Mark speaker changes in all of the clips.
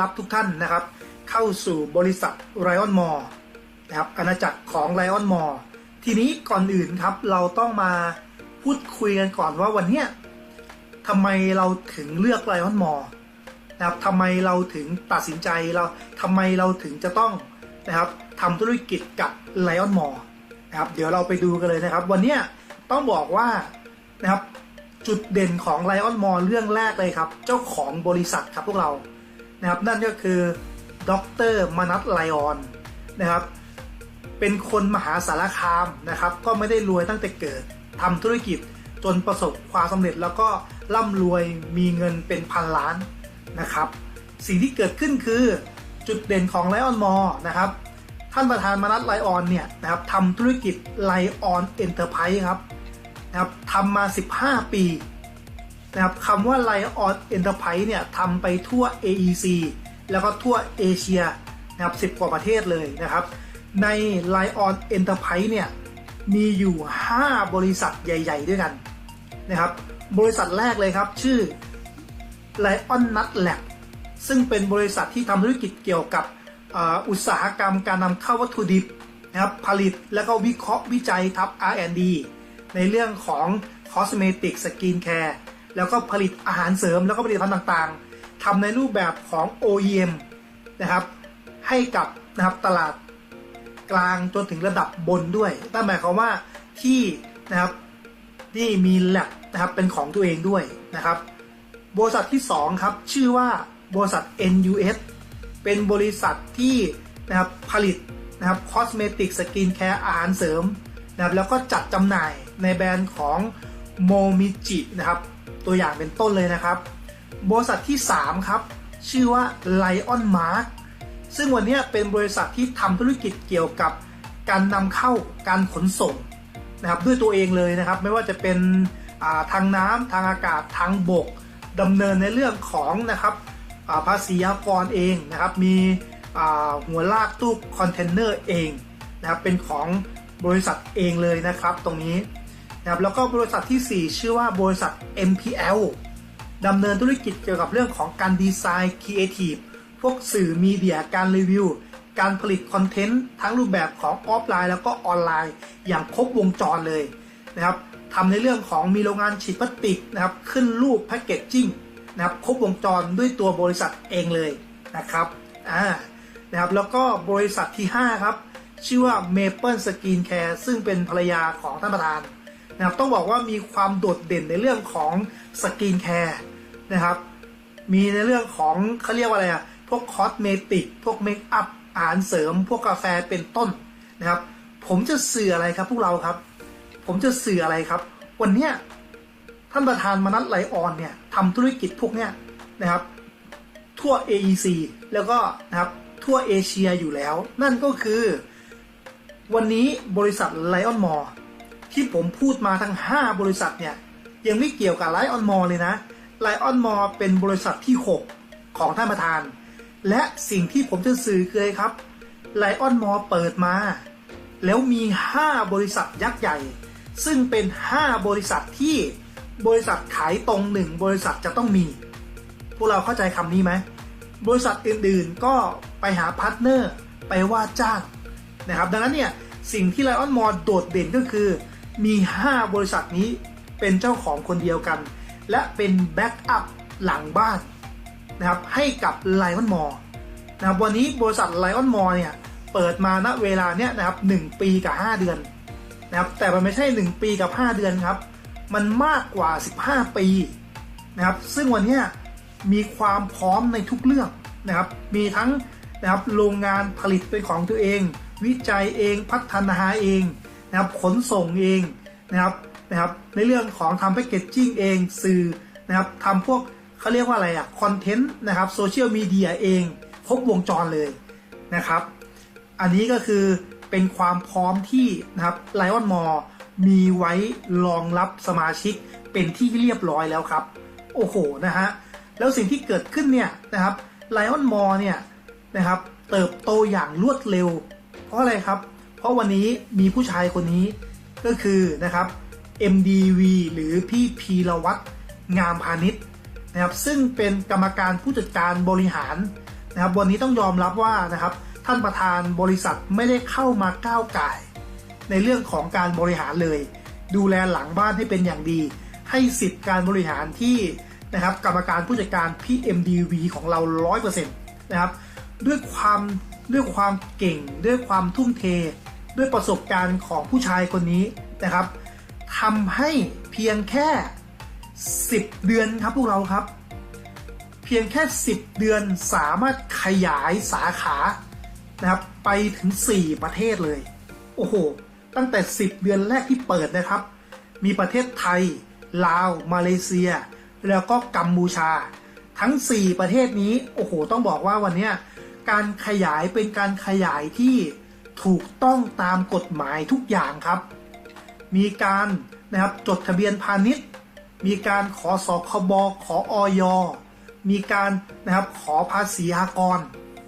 Speaker 1: รับทุกท่านนะครับ เข้าสู่บริษัทไรออนมอร์นะครับอาณาจักรของไรออนมอร์ทีนี้ก่อนอื่นครับเราต้องมาพูดคุยกันก่อนว่าวันเนี้ยทำไมเราถึงเลือกไรออนมอร์นะครับทำไมเราถึงตัดสินใจเราทำไมเราถึงจะต้องนะครับทำธุรกิจกับไลออนมอร์นะครับเดี๋ยวเราไปดูกันเลยนะครับ วันนี้ต้องบอกว่านะครับจุดเด่นของไลออนมอ l เรื่องแรกเลยครับ เจ้าของบริษัทครับพวกเรา นะครับนั่นก็คือดรมนัทไลออนนะครับ เป็นคนมหาสารคามนะครับ ก็ไม่ได้รวยตั้งแต่เกิดทำธุรกิจจนประสบความสำเร็จแล้วก็ร่ำรวยมีเงินเป็นพันล้านนะครับ สิ่งที่เกิดขึ้นคือจุดเด่นของไลออนมอนะครับ ท่านประธานมนัทไลออนเนี่ยนะครับทำธุรกิจไลออนเอ็นเตอร์ไพรส์ครับนะครับทำมา 15 ปี นะครับคำว่า Lion Enterprise เนี่ยทำไปทั่ว AEC แล้วก็ทั่วเอเชียนะครับ10กว่าประเทศเลยนะครับ ใน Lion Enterprise เนี่ยมีอยู่ 5 บริษัทใหญ่ ๆ ด้วยกันนะครับ บริษัทแรกเลยครับชื่อ Lion Nut Lab ซึ่งเป็นบริษัทที่ทำธุรกิจเกี่ยวกับอุตสาหกรรมการนำเข้าวัตถุดิบนะครับผลิตแล้วก็วิเคราะห์วิจัยทับ R&D ในเรื่องของคอสเมติกสกิน แล้วก็ผลิตอาหารเสริมแล้วก็ผลิตภัณฑ์ต่างๆทำในรูปแบบของ OEM นะครับ ให้กับนะครับตลาดกลางจนถึงระดับบนด้วยนั่นหมายความว่าที่นะครับที่มีแลบนะครับเป็นของตัวเองด้วยนะครับ บริษัทที่ 2 ครับ ชื่อว่าบริษัท NUS เป็นบริษัทที่นะครับผลิตนะครับคอสเมติกสกินแคร์อาหารเสริมนะครับแล้วก็จัดจำหน่ายในแบรนด์ของโมมิจินะครับ ตัวอย่างเป็นต้นเลยนะครับ บริษัทที่ 3 ครับ ชื่อว่า Lion Mark ซึ่งวันนี้เป็นบริษัทที่ทำธุรกิจเกี่ยวกับการนำเข้าการขนส่งนะครับด้วยตัวเองเลยนะครับ ไม่ว่าจะเป็นาทางน้ำทางอากาศทางบกดำเนินในเรื่องของนะครับาภาษีอากรเองนะครับ มีหัวลากตู้คอนเทนเนอร์เองนะครับเป็นของบริษัทเองเลยนะครับตรงนี้ นะครับแล้วก็บริษัททีสี่ 4 ชื่อว่าบริษัท MPL ดำเนินธุรกิจเกี่ยวกับเรื่องของการดีไซน์ครีเอทีฟพวกสื่อมีเดียการรีวิว การผลิตคอนเทนต์ทั้งรูปแบบของออฟไลน์ แล้วก็ออนไลน์ อย่างครบวงจรเลยนะครับทำในเรื่องของมีโรงงานฉีดพลาสติกนะครับขึ้นรูปแพคเกจจิ้งนะครับครบวงจรด้วยตัวบริษัทเองเลยนะครับอ่านะครับแล้วก็บริษัทที่ 5 ครับ ชื่อว่า Maple Skin Care ซึ่งเป็นภรรยาของท่านประธาน นะครับต้องบอกว่ามีความโดดเด่นในเรื่องของสกินแคร์นะครับ มีในเรื่องของเขาเรียกว่าอะไรอะพวกคอสเมติกพวกเมคอัพอาหารเสริม พวกกาแฟเป็นต้นนะครับ ผมจะสื่ออะไรครับพวกเราครับ ผมจะสื่ออะไรครับ วันเนี้ยท่านประธานมนัทไลออนเนี่ยทำธุรกิจพวกเนี้ยนะครับ ทั่ว AEC แล้วก็นะครับทั่วเอเชียอยู่แล้ว นั่นก็คือ วันนี้บริษัทไลออนมอร์ ที่ผมพูดมาทั้ง 5 บริษัทเนี่ย ยังไม่เกี่ยวกับไลออนมอลเลยนะไลออนมอลเป็นบริษัทที่ 6 ของท่านประธาน และสิ่งที่ผมจะสื่อคือครับไลออนมอลเปิดมา แล้วมี 5 บริษัทยักษ์ใหญ่ ซึ่งเป็น 5 บริษัทที่บริษัทขายตรงหนึ่งบริษัทจะต้องมี พวกเราเข้าใจคำนี้ไหม บริษัทอื่นๆก็ไปหาพาร์ทเนอร์ ไปว่าจ้างนะครับ ดังนั้นเนี่ย สิ่งที่ไลออนมอลโดดเด่นก็คือ มี 5 บริษัทนี้เป็นเจ้าของคนเดียวกัน และเป็นแบ็กอัพหลังบ้านนะครับให้กับไลออนมอนะครับวันนี้บริษัทไลออนมอเนี่ยเปิดมาณเวลาเนี้ยนะครับ1ปีกับ 5 เดือนนะครับแต่มันไม่ใช่ 1 ปีกับ 5 เดือนครับ มันมากกว่า 15 ปีนะครับซึ่งวันนี้มีความพร้อมในทุกเรื่องนะครับมีทั้งนะครับโรงงานผลิตเป็นของตัวเอง วิจัยเองพัฒนาเอง นะครับขนส่งเองนะครับนะครับในเรื่องของทำแพคเกจจิ้งเองสื่อนะครับทำพวกเขาเรียกว่าอะไรอะคอนเทนต์นะครับโซเชียลมีเดียเองครบวงจรเลยนะครับ อันนี้ก็คือเป็นความพร้อมที่นะครับไลออนมอมีไว้รองรับสมาชิกเป็นที่เรียบร้อยแล้วครับ โอ้โหนะฮะแล้วสิ่งที่เกิดขึ้นเนี่ยนะครับไลออนมอเนี่ยนะครับเติบโตอย่างรวดเร็ว เพราะอะไรครับ เพราะวันนี้มีผู้ชายคนนี้ก็คือนะครับ MDV หรือพี่พีรวัตรงามพาณิชย์นะครับซึ่งเป็นกรรมการผู้จัดการบริหารนะครับ วันนี้ต้องยอมรับว่านะครับ ท่านประธานบริษัทไม่ได้เข้ามาก้าวไก่ ในเรื่องของการบริหารเลย ดูแลหลังบ้านให้เป็นอย่างดี ให้สิทธิ์การบริหารที่นะครับ กรรมการผู้จัดการพี่ MDV ของเรา 100%นะครับ ด้วยความด้วยความเก่งด้วยความทุ่มเท ด้วยประสบการณ์ของผู้ชายคนนี้นะครับทำให้เพียงแค่ 10 เดือนครับพวกเราครับ เพียงแค่ 10 เดือนสามารถขยายสาขานะครับไปถึง 4 ประเทศเลย โอ้โห ตั้งแต่ 10 เดือนแรกที่เปิดนะครับ มีประเทศไทย ลาว มาเลเซีย แล้วก็กัมพูชา ทั้ง 4 ประเทศนี้ โอ้โห ต้องบอกว่าวันนี้การขยายเป็นการขยายที่ ถูกต้องตามกฎหมายทุกอย่างครับ มีการนะครับจดทะเบียนพาณิชย์ มีการขอสคบขออยมีการนะครับขอภาษีอากร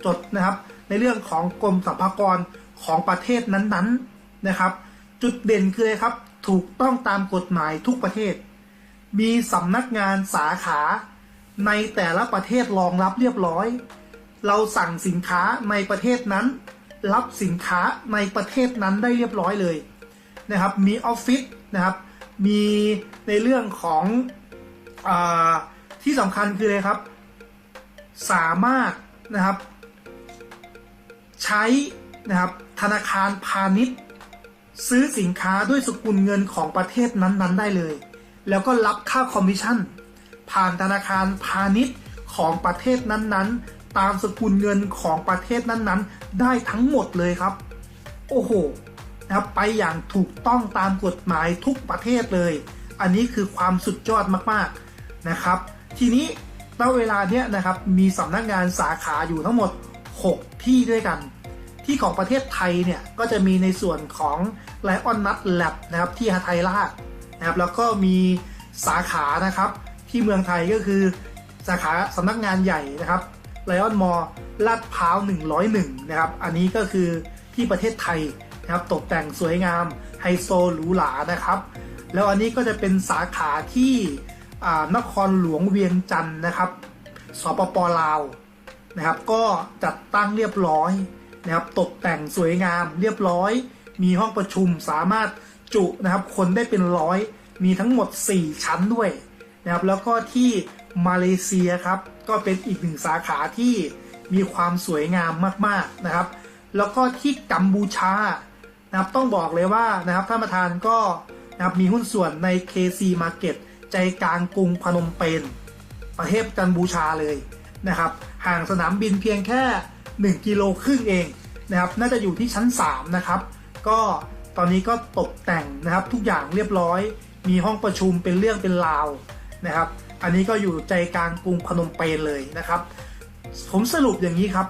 Speaker 1: จดนะครับ ในเรื่องของกรมสรรพากรของประเทศนั้นๆนะครับ จุดเด่นคืออะไรครับ ถูกต้องตามกฎหมายทุกประเทศ มีสำนักงานสาขาในแต่ละประเทศรองรับเรียบร้อย เราสั่งสินค้าในประเทศนั้น รับสินค้าในประเทศนั้นได้เรียบร้อยเลยนะครับ มีออฟฟิศนะครับ มีในเรื่องของอที่สำคัญคืออะไรครับ สามารถนะครับ ใช้นะครับธนาคารพาณิชย์ ซื้อสินค้าด้วยสกุลเงินของประเทศนั้นๆ ได้เลย แล้วก็รับค่าคอมมิชชั่น ผ่านธนาคารพาณิชย์ของประเทศนั้นๆ ตามสกุลเงินของประเทศนั้นๆ ได้ทั้งหมดเลยครับ โอ้โหนะครับไปอย่างถูกต้องตามกฎหมายทุกประเทศเลย อันนี้คือความสุดยอดมากๆนะครับ ทีนี้ณเวลาเนี้ยนะครับมีสำนักงานสาขาอยู่ทั้งหมด 6 ที่ด้วยกัน ที่ของประเทศไทยเนี่ยก็จะมีในส่วนของไลออนนัทแลบนะครับที่ฮาไทยรานะครับแล้วก็มีสาขานะครับที่เมืองไทยก็คือสาขาสำนักงานใหญ่นะครับ ไลออนมอลาดพร้าว 101 นะครับ อันนี้ก็คือที่ประเทศไทยนะครับตกแต่งสวยงามไฮโซหรูหรานะครับ แล้วอันนี้ก็จะเป็นสาขาที่นครหลวงเวียงจันทร์นะครับสปปลาวนะครับ ก็จัดตั้งเรียบร้อยนะครับตกแต่งสวยงามเรียบร้อย มีห้องประชุมสามารถจุนะครับ คนได้เป็นร้อยมีทั้งหมด 4 ชั้นด้วยนะครับ แล้วก็ที่มาเลเซียครับ ก็เป็นอีกหนึ่งสาขาที่มีความสวยงามมากๆนะครับ แล้วก็ที่กัมพูชานะครับต้องบอกเลยว่านะครับท่านประธานก็นะครับมีหุ้นส่วนใน KC Market ใจกลางกรุงพนมเปญประเทศกัมพูชาเลยนะครับห่างสนามบินเพียงแค่ 1 กิโลครึ่งเองนะครับน่าจะอยู่ที่ชั้น 3 นะครับ ก็ตอนนี้ก็ตกแต่งนะครับทุกอย่างเรียบร้อย มีห้องประชุมเป็นเรื่องเป็นราวนะครับ อันนี้ก็อยู่ใจกลางกรุงพนมเปญเลยนะครับ ผมสรุปอย่างนี้ครับ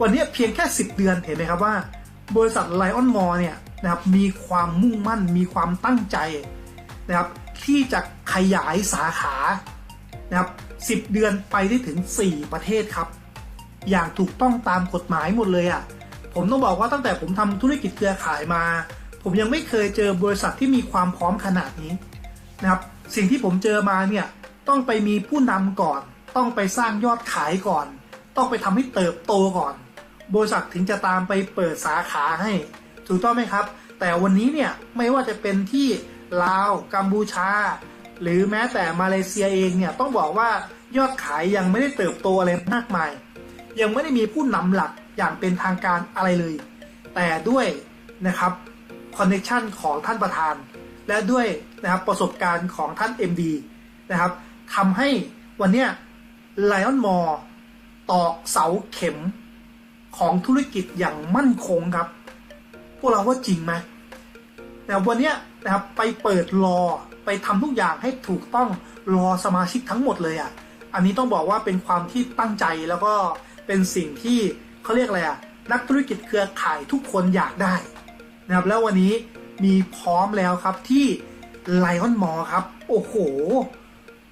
Speaker 1: วันนี้เพียงแค่ 10 เดือนเห็นไหมครับว่า บริษัทไลออนมอเนี่ยนะครับมีความมุ่งมั่นมีความตั้งใจนะครับที่จะขยายสาขานะครับ10 เดือนไปได้ถึง 4 ประเทศครับ อย่างถูกต้องตามกฎหมายหมดเลยอะ่ะผมต้องบอกว่าตั้งแต่ผมทำธุรกิจเครือข่ายมา ผมยังไม่เคยเจอบริษัทที่มีความพร้อมขนาดนี้นะครับ สิ่งที่ผมเจอมาเนี่ยต้องไปมีผู้นำก่อน ต้องไปสร้างยอดขายก่อน ต้องไปทำให้เติบโตก่อน บริษัทถึงจะตามไปเปิดสาขาให้ ถูกต้องไหมครับ แต่วันนี้เนี่ยไม่ว่าจะเป็นที่ลาวกัมพูชา หรือแม้แต่มาเลเซียเองเนี่ยต้องบอกว่ายอดขายยังไม่ได้เติบโตอะไรมากมาย ยังไม่ได้มีผู้นำหลักอย่างเป็นทางการอะไรเลย แต่ด้วยนะครับคอนเนคชันของท่านประธาน และด้วยนะครับประสบการณ์ของท่าน MD นะครับทำให้วันเนี้ยไลออนมอตอกเสาเข็มของธุรกิจอย่างมั่นคงครับ พวกเราว่าจริงไหมแต่วันเนี้ยนะครับไปเปิดรอไปทำทุกอย่างให้ถูกต้องรอสมาชิกทั้งหมดเลยอะ อันนี้ต้องบอกว่าเป็นความที่ตั้งใจแล้วก็เป็นสิ่งที่เขาเรียกอะไรอะนักธุรกิจเครือข่ายทุกคนอยากได้นะครับแล้ววันนี้ มีพร้อมแล้วครับที่ไลออนมอครับ โอ้โห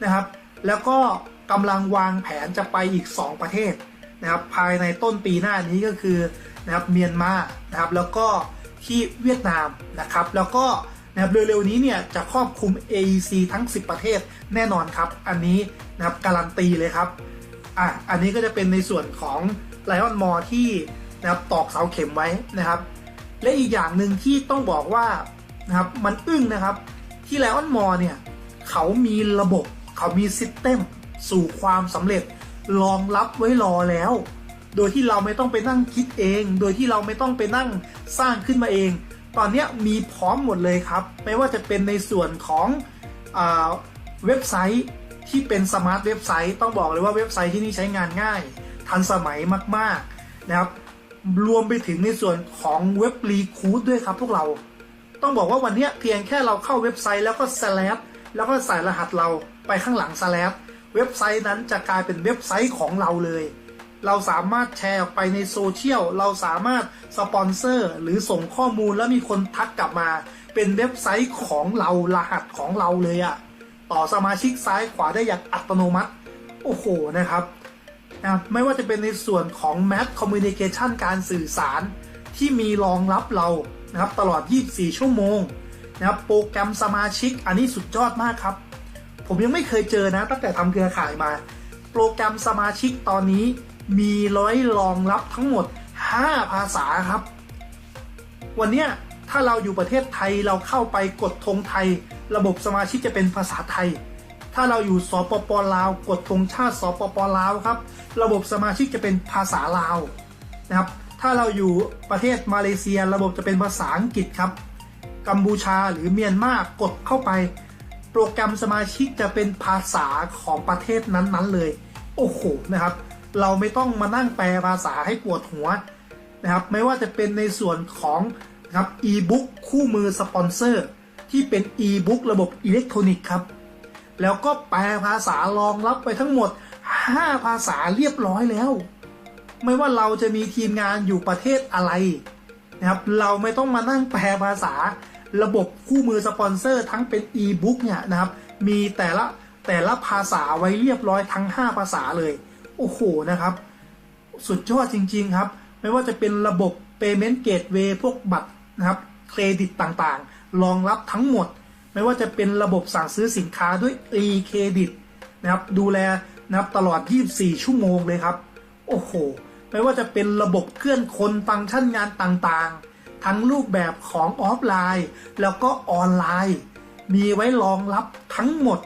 Speaker 1: นะครับ แล้วก็กำลังวางแผนจะไปอีก 2 ประเทศนะครับ ภายในต้นปีหน้านี้ก็คือนะครับเมียนมานะครับ แล้วก็ที่เวียดนามนะครับ แล้วก็นะครับเร็วๆนี้เนี่ยจะครอบคลุม AEC ทั้ง 10 ประเทศแน่นอนครับ อันนี้นะครับการันตีเลยครับอะอันนี้ก็จะเป็นในส่วนของ Lion m o r ที่นะครับตอกเสาเข็มไว้นะครับ และอีกอย่างหนึ่งที่ต้องบอกว่านะครับมันอึ้งนะครับที่ Lion m o r เนี่ยเขามีระบบเขามีซิสเต็มสู่ความสำเร็จรองรับไว้รอแล้ว โดยที่เราไม่ต้องไปนั่งคิดเอง โดยที่เราไม่ต้องไปนั่งสร้างขึ้นมาเอง ตอนนี้มีพร้อมหมดเลยครับ ไม่ว่าจะเป็นในส่วนของอเว็บไซต์ที่เป็นสมาร์ทเว็บไซต์ต้องบอกเลยว่าเว็บไซต์ที่นี่ใช้งานง่าย ทันสมัยมาก ๆ นะครับ รวมไปถึงในส่วนของเว็บรีคูดด้วยครับพวกเรา ต้องบอกว่าวันนี้เพียงแค่เราเข้าเว็บไซต์แล้วก็ slash แล้วก็ใส่รหัสเราไปข้างหลัง slash เว็บไซต์นั้นจะกลายเป็นเว็บไซต์ของเราเลย เราสามารถแชร์ออกไปในโซเชียล เราสามารถสปอนเซอร์หรือส่งข้อมูลแล้วมีคนทักกลับมา เป็นเว็บไซต์ของเรารหัสของเราเลยอะต่อสมาชิกซ้ายขวาได้อย่างอัตโนมัติ โอ้โหนะครับ นะไม่ว่าจะเป็นในส่วนของ Mass Communication การสื่อสารที่มีรองรับเรานะครับตลอด 24 ชั่วโมงนะครับโปรแกรมสมาชิกอันนี้สุดยอดมากครับ ผมยังไม่เคยเจอนะ ตั้งแต่ทำเครือข่ายมา โปรแกรมสมาชิกตอนนี้มีร้อยรองรับทั้งหมด 5 ภาษาครับ วันนี้ถ้าเราอยู่ประเทศไทยเราเข้าไปกดธงไทย ระบบสมาชิกจะเป็นภาษาไทย ถ้าเราอยู่สปปลาว กดธงชาติสปปลาวครับ ระบบสมาชิกจะเป็นภาษาลาวนะครับ ถ้าเราอยู่ประเทศมาเลเซีย ระบบจะเป็นภาษาอังกฤษครับ กัมพูชาหรือเมียนมากดเข้าไป โปรแกรมสมาชิกจะเป็นภาษาของประเทศนั้นๆเลย โอ้โหนะครับ เราไม่ต้องมานั่งแปลภาษาให้ปวดหัวนะครับ ไม่ว่าจะเป็นในส่วนของนะครับอีบุ๊กคู่มือสปอนเซอร์ที่เป็นอีบุ๊กระบบอิเล็กทรอนิกส์ครับ แล้วก็แปลภาษารองรับไปทั้งหมด 5 ภาษาเรียบร้อยแล้ว ไม่ว่าเราจะมีทีมงานอยู่ประเทศอะไรนะครับ เราไม่ต้องมานั่งแปลภาษา ระบบคู่มือสปอนเซอร์ทั้งเป็นอีบุ๊กเนี่ยนะครับ มีแต่ละแต่ละภาษาไว้เรียบร้อยทั้ง 5 ภาษาเลย โอ้โหนะครับ สุดยอดจริง ๆ ครับ ไม่ว่าจะเป็นระบบ Payment Gateway พวกบัตรนะครับ เครดิตต่างๆ รองรับทั้งหมด ไม่ว่าจะเป็นระบบสั่งซื้อสินค้าด้วย e-credit นะครับดูแลนะครับตลอด 24 ชั่วโมงเลยครับ โอ้โห ไม่ว่าจะเป็นระบบเคลื่อนคนฟังก์ชันงานต่างๆ ทั้งรูปแบบของออฟไลน์ แล้วก็ออนไลน์ มีไว้รองรับทั้งหมด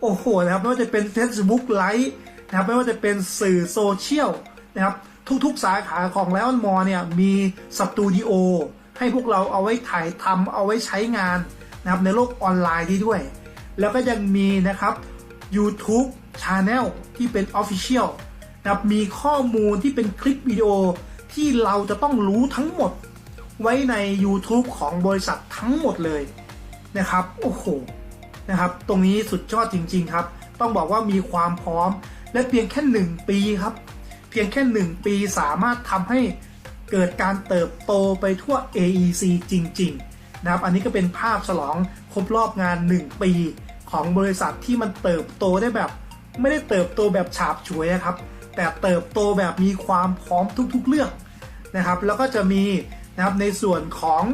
Speaker 1: โอ้โหนะครับไม่ว่าจะเป็น Facebook ไลฟ์นะครับไม่ว่าจะเป็นสื่อโซเชียลนะครับทุกๆสาขาของแล้วมอเนี่ยมีสตูดิโอให้พวกเราเอาไว้ถ่ายทำเอาไว้ใช้งาน นะครับในโลกออนไลน์ที่ด้วย แล้วก็ยังมีนะครับ YouTube Channel ที่เป็น Official นะครับมีข้อมูลที่เป็นคลิปวิดีโอที่เราจะต้องรู้ทั้งหมด ไว้ใน YouTube ของบริษัททั้งหมดเลยนะครับ โอ้โหนะครับ ตรงนี้สุดยอดจริง ๆ ครับ ต้องบอกว่ามีความพร้อม และเพียงแค่หนึ่งปีครับ เพียงแค่หนึ่งปีสามารถทำให้เกิดการเติบโตไปทั่ว AEC จริง ๆ นะครับอันนี้ก็เป็นภาพฉลองครบรอบงาน 1 ปีของบริษัทที่มันเติบโตได้แบบ ไม่ได้เติบโตแบบฉาบฉวยนะครับ แต่เติบโตแบบมีความพร้อมทุกๆเรื่องนะครับแล้วก็จะมีนะครับในส่วนของ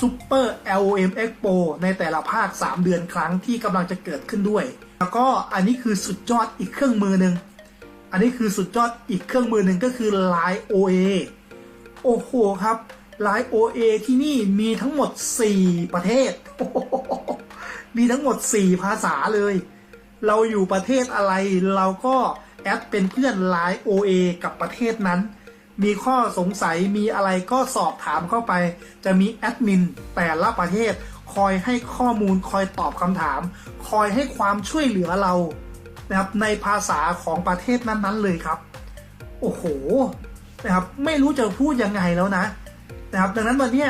Speaker 1: ซูเปอร์ LOM Expo ในแต่ละภาค 3 เดือนครั้งที่กำลังจะเกิดขึ้นด้วย แล้วก็อันนี้คือสุดยอดอีกเครื่องมือหนึ่งอันนี้คือสุดยอดอีกเครื่องมือหนึ่งก็คือ Line OA โอ้โหครับ Line OA ที่นี่มีทั้งหมด 4 ประเทศ มีทั้งหมด 4 ภาษาเลย เราอยู่ประเทศอะไรเราก็แอดเป็นเพื่อน Line OA กับประเทศนั้น มีข้อสงสัยมีอะไรก็สอบถามเข้าไป จะมีแอดมินแต่ละประเทศคอยให้ข้อมูลคอยตอบคำถาม คอยให้ความช่วยเหลือเรานะครับในภาษาของประเทศนั้นๆเลยครับ โอ้โหนะครับไม่รู้จะพูดยังไงแล้วนะ นะครับ ดังนั้นวันนี้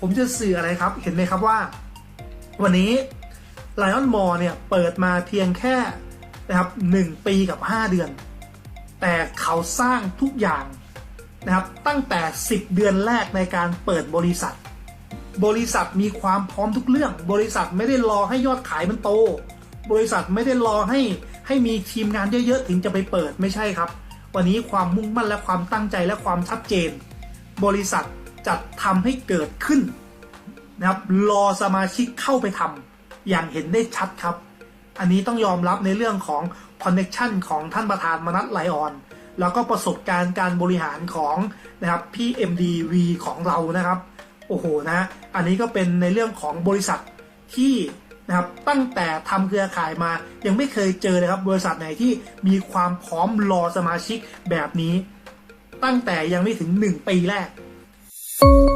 Speaker 1: ผมจะสื่ออะไรครับ เห็นไหมครับว่า วันนี้ Lion m a l l เนี่ยเปิดมาเพียงแค่นะครับหนึ่งปีกับ 5 เดือน แต่เขาสร้างทุกอย่างนะครับตั้งแต่ 10 เดือนแรกในการเปิดบริษัท บริษัทมีความพร้อมทุกเรื่อง บริษัทไม่ได้รอให้ยอดขายมันโต บริษัทไม่ได้รอให้ให้มีทีมงานเยอะๆถึงจะไปเปิดไม่ใช่ครับ วันนี้ความมุ่งมั่นและความตั้งใจและความชัดเจน บริษัท จัดทำให้เกิดขึ้นนะครับรอสมาชิกเข้าไปทำอย่างเห็นได้ชัดครับ อันนี้ต้องยอมรับในเรื่องของคอนเน็ชันของท่านประธานมนัทไลออน แล้วก็ประสบการณ์การบริหารของนะครับพี่ MDV ของเรานะครับ โอ้โหนะอันนี้ก็เป็นในเรื่องของบริษัทที่นะครับตั้งแต่ทำเครือข่ายมายังไม่เคยเจอเลยครับบริษัทไหนที่มีความพร้อมรอสมาชิกแบบนี้ ตั้งแต่ยังไม่ถึง 1 ปีแรก Thank you.